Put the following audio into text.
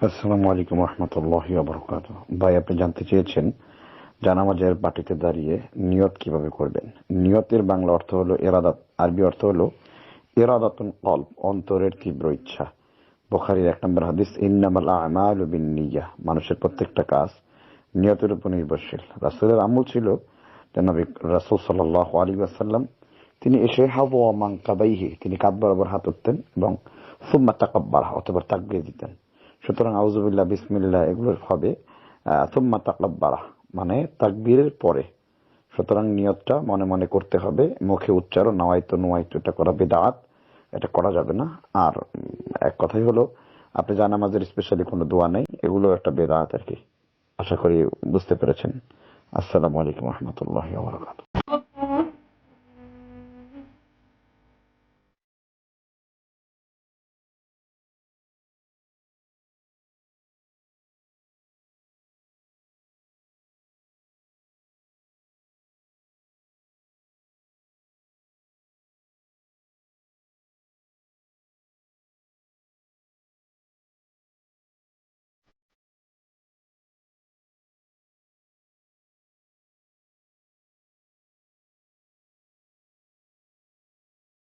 আসসালামু আলাইকুম রহমতুল্লাহ বরকাত ভাই, আপনি জানতে চেয়েছেন জানামাজের বাটিতে দাঁড়িয়ে নিয়ত কীভাবে করবেন? নিয়তের বাংলা অর্থ হলো এরাদাত। আরবি অর্থ হলো এরাদাতুন কল্প অন্তরের তীব্র ইচ্ছা। বোখারির এক নম্বর হাদিস, ইন্নামাল আমাল বিন্নিয়া মানুষের প্রত্যেকটা কাজ নিয়তের উপর নির্ভরশীল। রাসুলের আমল ছিল নবী রাসুল সাল্লাহ আলী আসাল্লাম তিনি এসে হাবু মাং কাবাইহি তিনি কাত বরাবর হাত উঠতেন এবং সুম্মা তাকাব্বারা অথবা তাকবির দিতেন। সুতরাং আউজুবিল্লাহ বিসমিল্লা এগুলো হবে সুম্মা তাকাব্বারা মানে তাকবীরের পরে। সুতরাং নিয়তটা মনে মনে করতে হবে, মুখে উচ্চারণ, নাওয়াইতো নোয়াইতো এটা করা বেদাত, এটা করা যাবে না। আর, এক কথাই হলো, আপনি জানামাজের স্পেশালি কোনো দোয়া নেই, এগুলো একটা বেদাত আর কি। আশা করি বুঝতে পেরেছেন। আসসালামু আলাইকুম রহমতুল্লাহ বারকাত